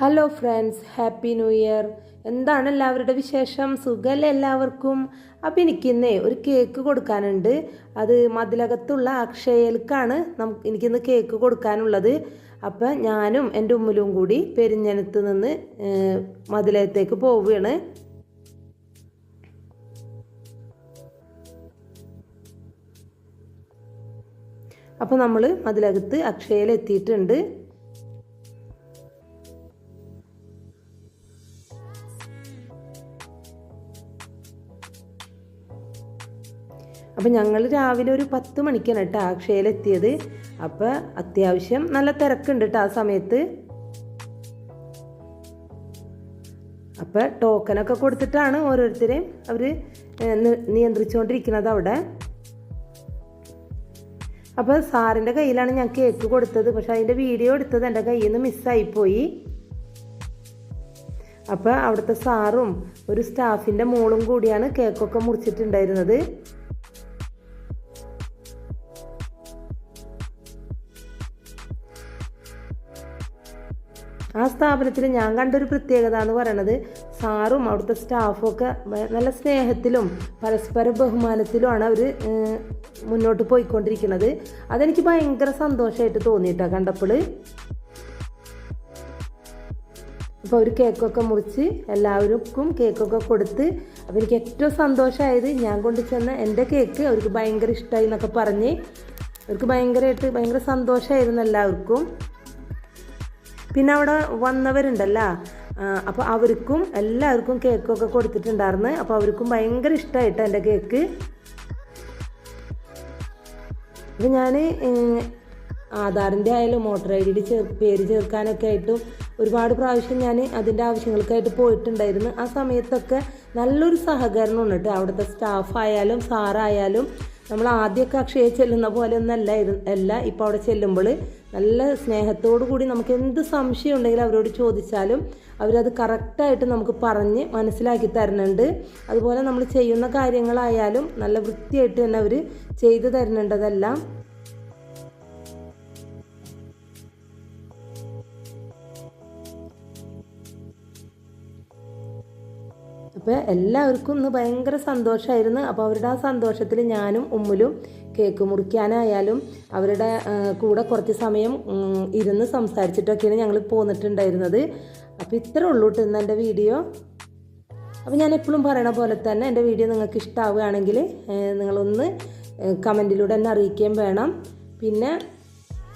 Hello friends happy new year എന്താണ് എല്ലാവരുടെ വിശേഷം? സുഖമല്ലേ എല്ലാവർക്കും? അപ്പം എനിക്കിന്നേ ഒരു കേക്ക് കൊടുക്കാനുണ്ട്. അത് മതിലകത്തുള്ള അക്ഷയൽക്കാണ് നമുക്ക് എനിക്കിന്ന് കേക്ക് കൊടുക്കാനുള്ളത്. അപ്പം ഞാനും എന്റെ ഉമ്മിലും കൂടി പെരിഞ്ഞനത്ത് നിന്ന് മതിലകത്തേക്ക് പോവുകയാണ്. അപ്പോൾ നമ്മൾ മതിലകത്ത് അക്ഷയയിൽ എത്തിയിട്ടുണ്ട് അപ്പം ഞങ്ങൾ രാവിലെ ഒരു പത്ത് മണിക്കാണ് കേട്ടോ അക്ഷയയിലെത്തിയത്. അപ്പോൾ അത്യാവശ്യം നല്ല തിരക്കുണ്ട് കേട്ടോ ആ സമയത്ത്. അപ്പോൾ ടോക്കനൊക്കെ കൊടുത്തിട്ടാണ് ഓരോരുത്തരെയും അവർ നിയന്ത്രിച്ചുകൊണ്ടിരിക്കുന്നത് അവിടെ. അപ്പോൾ സാറിന്റെ കയ്യിലാണ് ഞാൻ കേക്ക് കൊടുത്തത്. പക്ഷെ അതിന്റെ വീഡിയോ എടുത്തത് എന്റെ കയ്യിൽ നിന്ന് മിസ്സായിപ്പോയി. അപ്പോൾ അവിടുത്തെ സാറും ഒരു സ്റ്റാഫിന്റെ മോളും കൂടിയാണ് കേക്കൊക്കെ മുറിച്ചിട്ടുണ്ടായിരുന്നത്. ആ സ്ഥാപനത്തിൽ ഞാൻ കണ്ടൊരു പ്രത്യേകത എന്ന് പറയണത് സാറും അവിടുത്തെ സ്റ്റാഫും ഒക്കെ നല്ല സ്നേഹത്തിലും പരസ്പര ബഹുമാനത്തിലുമാണ് അവർ മുന്നോട്ട് പോയിക്കൊണ്ടിരിക്കുന്നത് അതെനിക്ക് ഭയങ്കര സന്തോഷമായിട്ട് തോന്നിയിട്ടാ കണ്ടപ്പോൾ അപ്പോൾ ഒരു കേക്കൊക്കെ മുറിച്ച് എല്ലാവർക്കും കേക്കൊക്കെ കൊടുത്ത് എനിക്ക് ഏറ്റവും സന്തോഷമായത് ഞാൻ കൊണ്ടു ചെന്ന എന്റെ കേക്ക് അവർക്ക് ഭയങ്കര ഇഷ്ടമായി എന്നൊക്കെ പറഞ്ഞ് അവർക്ക് ഭയങ്കരമായിട്ട് ഭയങ്കര സന്തോഷമായിരുന്നു എല്ലാവർക്കും. പിന്നെ അവിടെ വന്നവരുണ്ടല്ലോ. അപ്പോൾ അവർക്കും എല്ലാവർക്കും കേക്കൊക്കെ കൊടുത്തിട്ടുണ്ടായിരുന്നു. അപ്പോൾ അവർക്കും ഭയങ്കര ഇഷ്ടമായിട്ട് എന്റെ കേക്ക്. അപ്പോൾ ഞാൻ ആധാറിന്റെ ആയാലും മോട്ടർ ഐ ഡിയുടെ ചേർ പേര് ചേർക്കാനൊക്കെ ആയിട്ടും ഒരുപാട് പ്രാവശ്യം ഞാൻ അതിന്റെ ആവശ്യങ്ങൾക്കായിട്ട് പോയിട്ടുണ്ടായിരുന്നു. ആ സമയത്തൊക്കെ നല്ലൊരു സഹകരണമാണ് കേട്ടോ. അവിടുത്തെ സ്റ്റാഫായാലും സാറായാലും നമ്മൾ ആദ്യമൊക്കെ അക്ഷയ ചെല്ലുന്ന പോലെ ഒന്നല്ല അല്ല ഇപ്പോൾ അവിടെ ചെല്ലുമ്പോൾ നല്ല സ്നേഹത്തോടു കൂടി നമുക്ക് എന്ത് സംശയം ഉണ്ടെങ്കിലും അവരോട് ചോദിച്ചാലും അവരത് കറക്റ്റായിട്ട് നമുക്ക് പറഞ്ഞ് മനസ്സിലാക്കി തരുന്നുണ്ട്. അതുപോലെ നമ്മൾ ചെയ്യുന്ന കാര്യങ്ങളായാലും നല്ല വൃത്തിയായിട്ട് തന്നെ അവർ ചെയ്തു തരുന്നുണ്ടതെല്ലാം അപ്പോൾ എല്ലാവർക്കും ഇന്ന് ഭയങ്കര സന്തോഷമായിരുന്നു അപ്പോൾ അവരുടെ ആ സന്തോഷത്തിൽ ഞാനും ഉമ്മലും കേക്ക് മുറിക്കാനായാലും അവരുടെ കൂടെ കുറച്ച് സമയം ഇരുന്ന് സംസാരിച്ചിട്ടൊക്കെയാണ് ഞങ്ങൾ പോന്നിട്ടുണ്ടായിരുന്നത്. അപ്പോൾ ഇത്രേ ഉള്ളൂ കേട്ടോ ഇന്ന് എന്റെ വീഡിയോ. അപ്പോൾ ഞാൻ എപ്പോഴും പറയണ പോലെ തന്നെ എന്റെ വീഡിയോ നിങ്ങൾക്ക് ഇഷ്ടമാവുകയാണെങ്കിൽ നിങ്ങളൊന്ന് കമന്റിലൂടെ എന്നെ അറിയിക്കുകയും വേണം. പിന്നെ